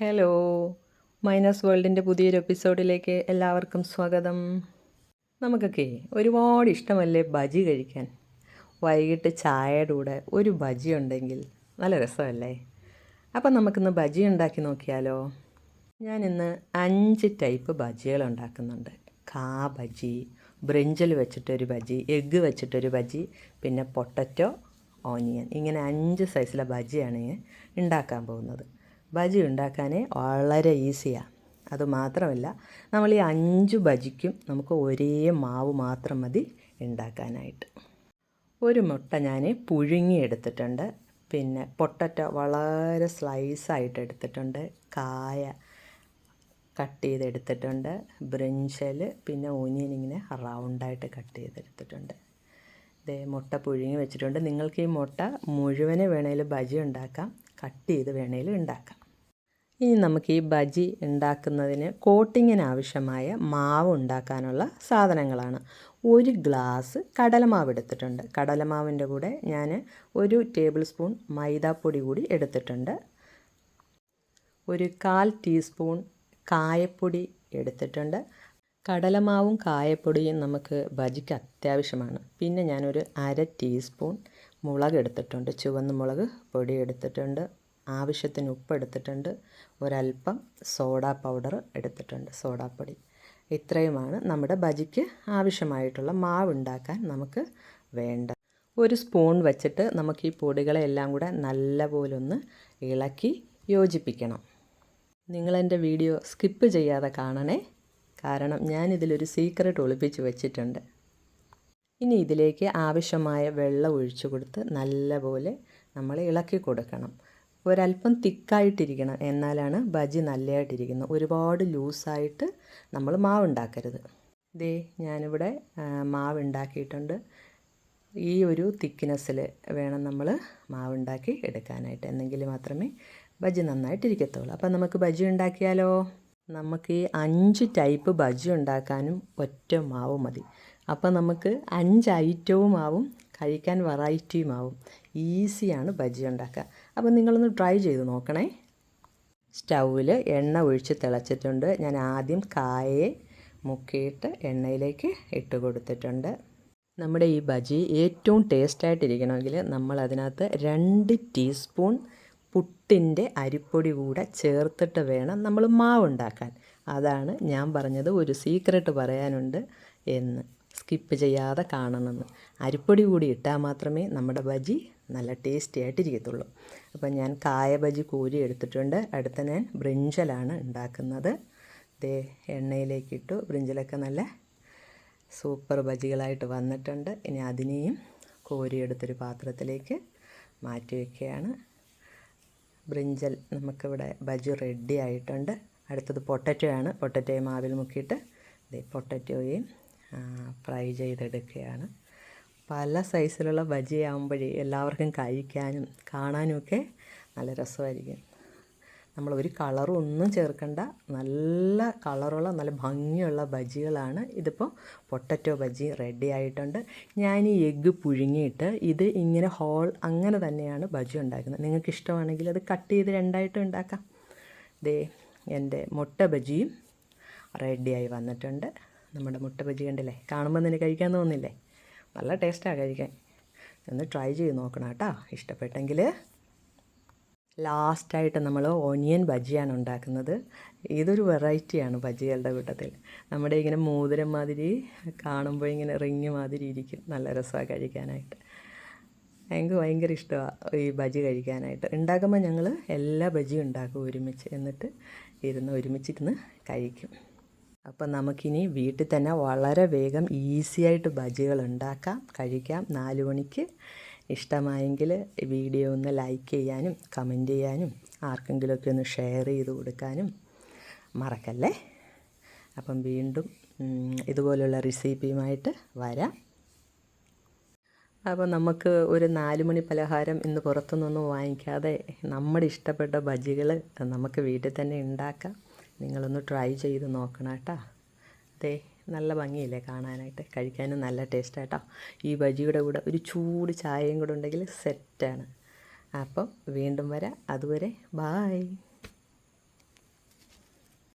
Hello. Minus വേൾഡിന്റെ പുതിയൊരു എപ്പിസോഡിലേക്ക് എല്ലാവർക്കും സ്വാഗതം. നമുക്കൊക്കെ ഒരുപാട് ഇഷ്ടമല്ലേ ബജി കഴിക്കാൻ? വൈകിട്ട് ചായയുടെ കൂടെ ഒരു ബജി ഉണ്ടെങ്കിൽ നല്ല രസമല്ലേ? അപ്പം നമുക്കിന്ന് ബജി ഉണ്ടാക്കി നോക്കിയാലോ? ഞാനിന്ന് അഞ്ച് ടൈപ്പ് ബജികൾ ഉണ്ടാക്കുന്നുണ്ട്. കാ ബജി ബ്രിഞ്ചൽ വെച്ചിട്ടൊരു ബജി എഗ്ഗ് വെച്ചിട്ടൊരു ബജി പിന്നെ പൊട്ടറ്റോ ഓനിയൻ. ഇങ്ങനെ അഞ്ച് സൈസിലെ ബജിയാണ് ഉണ്ടാക്കാൻ പോകുന്നത്. ബജി ഉണ്ടാക്കാൻ വളരെ ഈസിയാണ് അതുമാത്രമല്ല നമ്മൾ ഈ അഞ്ച് ബജിക്കും നമുക്ക് ഒരേ മാവ് മാത്രം മതി ഉണ്ടാക്കാനായിട്ട്. ഒരു മുട്ട ഞാൻ പുഴുങ്ങി എടുത്തിട്ടുണ്ട് പിന്നെ പൊട്ടറ്റ വളരെ സ്ലൈസായിട്ട് എടുത്തിട്ടുണ്ട്. കായ കട്ട് ചെയ്തെടുത്തിട്ടുണ്ട്. ബ്രിഞ്ചൽ പിന്നെ ഓനിയൻ ഇങ്ങനെ റൗണ്ടായിട്ട് കട്ട് ചെയ്തെടുത്തിട്ടുണ്ട്. ഇതേ മുട്ട പുഴുങ്ങി വെച്ചിട്ടുണ്ട്. നിങ്ങൾക്ക് ഈ മുട്ട മുഴുവനെ വേണേലും ബജി ഉണ്ടാക്കാം. കട്ട് ചെയ്ത് വേണേലും ഉണ്ടാക്കാം. ഇനി നമുക്ക് ഈ ബജി ഉണ്ടാക്കുന്നതിന് കോട്ടിങ്ങിന് ആവശ്യമായ മാവ് ഉണ്ടാക്കാനുള്ള സാധനങ്ങളാണ്. ഒരു ഗ്ലാസ് കടലമാവ് എടുത്തിട്ടുണ്ട്. കടലമാവിന്റെ കൂടെ ഞാൻ ഒരു ടേബിൾ സ്പൂൺ മൈദാപ്പൊടി കൂടി എടുത്തിട്ടുണ്ട്. ഒരു കാൽ ടീസ്പൂൺ കായപ്പൊടി എടുത്തിട്ടുണ്ട്. കടലമാവും കായപ്പൊടിയും നമുക്ക് ബജിക്ക് അത്യാവശ്യമാണ്. പിന്നെ ഞാനൊരു അര ടീസ്പൂൺ മുളക് എടുത്തിട്ടുണ്ട് ചുവന്ന മുളക് പൊടി എടുത്തിട്ടുണ്ട് ആവശ്യത്തിന് ഉപ്പ് എടുത്തിട്ടുണ്ട് ഒരല്പം സോഡാ പൗഡർ എടുത്തിട്ടുണ്ട് സോഡാപ്പൊടി. ഇത്രയുമാണ് നമ്മുടെ ബജിക്ക് ആവശ്യമായിട്ടുള്ള മാവ് ഉണ്ടാക്കാൻ നമുക്ക് വേണ്ട ഒരു സ്പൂൺ വെച്ചിട്ട് നമുക്ക് ഈ പൊടികളെ എല്ലാം കൂടെ നല്ലപോലെ ഒന്ന് ഇളക്കി യോജിപ്പിക്കണം. നിങ്ങളെന്റെ വീഡിയോ സ്കിപ്പ് ചെയ്യാതെ കാണണേ. കാരണം ഞാനിതിലൊരു സീക്രട്ട് ഒളിപ്പിച്ച് വെച്ചിട്ടുണ്ട്. ഇനി ഇതിലേക്ക് ആവശ്യമായ വെള്ളം ഒഴിച്ചു കൊടുത്ത് നല്ലപോലെ നമ്മൾ ഇളക്കി കൊടുക്കണം. ഒരല്പം തിക്കായിട്ടിരിക്കണം. എന്നാലാണ് ബജി നല്ലതായിട്ടിരിക്കുന്നത് ഒരുപാട് ലൂസായിട്ട് നമ്മൾ മാവ് ഉണ്ടാക്കരുത് ദേ ഞാനിവിടെ മാവ് ഉണ്ടാക്കിയിട്ടുണ്ട് ഈ ഒരു തിക്നെസ്സിൽ വേണം നമ്മൾ മാവ് ഉണ്ടാക്കി എടുക്കാനായിട്ട്. എന്നെങ്കിൽ മാത്രമേ ബജി നന്നായിട്ടിരിക്കത്തുള്ളൂ. അപ്പം നമുക്ക് ബജി ഉണ്ടാക്കിയാലോ? നമുക്ക് ഈ അഞ്ച് ടൈപ്പ് ബജി ഉണ്ടാക്കാനും ഒറ്റ മാവ് മതി. അപ്പോൾ നമുക്ക് അഞ്ച് ഐറ്റവും ആവും കഴിക്കാൻ വെറൈറ്റിയും ആവും. ഈസിയാണ് ബജി ഉണ്ടാക്കുക. അപ്പോൾ നിങ്ങളൊന്ന് ട്രൈ ചെയ്ത് നോക്കണേ. സ്റ്റൗവിൽ എണ്ണ ഒഴിച്ച് തിളച്ചിട്ടുണ്ട്. ഞാൻ ആദ്യം കായയെ മുക്കിയിട്ട് എണ്ണയിലേക്ക് ഇട്ട് കൊടുത്തിട്ടുണ്ട്. നമ്മുടെ ഈ ബജി ഏറ്റവും ടേസ്റ്റായിട്ടിരിക്കണമെങ്കിൽ നമ്മൾ അതിനകത്ത് രണ്ട് ടീസ്പൂൺ പുട്ടിന്റെ അരിപ്പൊടി കൂടെ ചേർത്തിട്ട് വേണം നമ്മൾ മാവ് ഉണ്ടാക്കാൻ. അതാണ് ഞാൻ പറഞ്ഞത് ഒരു സീക്രട്ട് പറയാനുണ്ട് എന്ന്. സ്കിപ്പ് ചെയ്യാതെ കാണണമെന്ന്. അരിപ്പൊടി കൂടി ഇട്ടാൽ മാത്രമേ നമ്മുടെ ബജി നല്ല ടേസ്റ്റി ആയിട്ടിരിക്കത്തുള്ളൂ അപ്പം ഞാൻ കായ ബജി കോരി എടുത്തിട്ടുണ്ട്. അടുത്ത ഞാൻ ബ്രിഞ്ചലാണ് ഉണ്ടാക്കുന്നത്. ദേ എണ്ണയിലേക്ക് ഇട്ടു ബ്രിഞ്ചലൊക്കെ നല്ല സൂപ്പർ ബജികളായിട്ട് വന്നിട്ടുണ്ട്. ഇനി അതിനെയും കോരിയെടുത്തൊരു പാത്രത്തിലേക്ക് മാറ്റി വയ്ക്കുകയാണ് ബ്രിഞ്ചൽ നമുക്കിവിടെ ബജി റെഡി ആയിട്ടുണ്ട്. അടുത്തത് പൊട്ടറ്റോ ആണ്. പൊട്ടറ്റോയും മാവിൽ മുക്കിയിട്ട് പൊട്ടറ്റോയും ഫ്രൈ ചെയ്തെടുക്കുകയാണ് പല സൈസിലുള്ള ബജി ആകുമ്പോഴേ എല്ലാവർക്കും കഴിക്കാനും കാണാനുമൊക്കെ നല്ല രസമായിരിക്കും. നമ്മൾ ഒരു കളറും ഒന്നും ചേർക്കണ്ട. നല്ല കളറുള്ള നല്ല ഭംഗിയുള്ള ബജികളാണ് ഇതിപ്പോൾ പൊട്ടറ്റോ ബജി റെഡി ആയിട്ടുണ്ട്. ഞാൻ ഈ എഗ്ഗ് പുഴുങ്ങിയിട്ട് ഇത് ഇങ്ങനെ ഹോൾ അങ്ങനെ തന്നെയാണ് ബജി ഉണ്ടാക്കുന്നത്. നിങ്ങൾക്ക് ഇഷ്ടമാണെങ്കിൽ അത് കട്ട് ചെയ്ത് രണ്ടായിട്ടും ഉണ്ടാക്കാം. ദേ എന്റെ മുട്ട ബജിയും റെഡിയായി വന്നിട്ടുണ്ട്. നമ്മുടെ മുട്ട ബജി കണ്ടില്ലേ? കാണുമ്പോൾ തന്നെ കഴിക്കാൻ തോന്നില്ലേ? നല്ല ടേസ്റ്റാണ് കഴിക്കാൻ. ഒന്ന് ട്രൈ ചെയ്ത് നോക്കണം കേട്ടോ. ഇഷ്ടപ്പെട്ടെങ്കിൽ ലാസ്റ്റായിട്ട് നമ്മൾ ഓനിയൻ ബജിയാണ് ഉണ്ടാക്കുന്നത്. ഇതൊരു വെറൈറ്റിയാണ് ബജികളുടെ കൂട്ടത്തിൽ. നമ്മുടെ ഇങ്ങനെ മോതിരം മാതിരി കാണുമ്പോൾ ഇങ്ങനെ റിങ് മാതിരി ഇരിക്കും. നല്ല രസമാണ് കഴിക്കാനായിട്ട്. എനിക്ക് ഭയങ്കര ഇഷ്ടമാണ് ഈ ബജി കഴിക്കാനായിട്ട്. ഉണ്ടാക്കുമ്പോൾ ഞങ്ങൾ എല്ലാ ബജിയും ഉണ്ടാക്കും ഒരുമിച്ച്. എന്നിട്ട് ഇരുന്ന് ഒരുമിച്ചിരുന്ന് കഴിക്കും. അപ്പം നമുക്കിനി വീട്ടിൽ തന്നെ വളരെ വേഗം ഈസി ആയിട്ട് ബജികൾ ഉണ്ടാക്കാം കഴിക്കാം. നാല് മണിക്ക് ഇഷ്ടമായെങ്കിൽ വീഡിയോ ഒന്ന് ലൈക്ക് ചെയ്യാനും കമന്റ് ചെയ്യാനും ആർക്കെങ്കിലുമൊക്കെ ഒന്ന് ഷെയർ ചെയ്ത് കൊടുക്കാനും മറക്കല്ലേ? അപ്പം വീണ്ടും ഇതുപോലുള്ള റെസിപ്പിയുമായിട്ട് വരാം. അപ്പോൾ നമുക്ക് ഒരു നാല് മണി പലഹാരം ഇന്ന് പുറത്തുനിന്നൊന്നും വാങ്ങിക്കാതെ നമ്മുടെ ഇഷ്ടപ്പെട്ട ബജികൾ നമുക്ക് വീട്ടിൽ തന്നെ ഉണ്ടാക്കാം. നിങ്ങളൊന്ന് ട്രൈ ചെയ്ത് നോക്കണം കേട്ടോ. അതെ നല്ല ഭംഗിയില്ലേ കാണാനായിട്ട്? കഴിക്കാനും നല്ല ടേസ്റ്റ് കേട്ടോ. ഈ ബജിയുടെ കൂടെ ഒരു ചൂട് ചായയും കൂടെ ഉണ്ടെങ്കിൽ സെറ്റാണ് അപ്പം വീണ്ടും വരാം. അതുവരെ ബായ്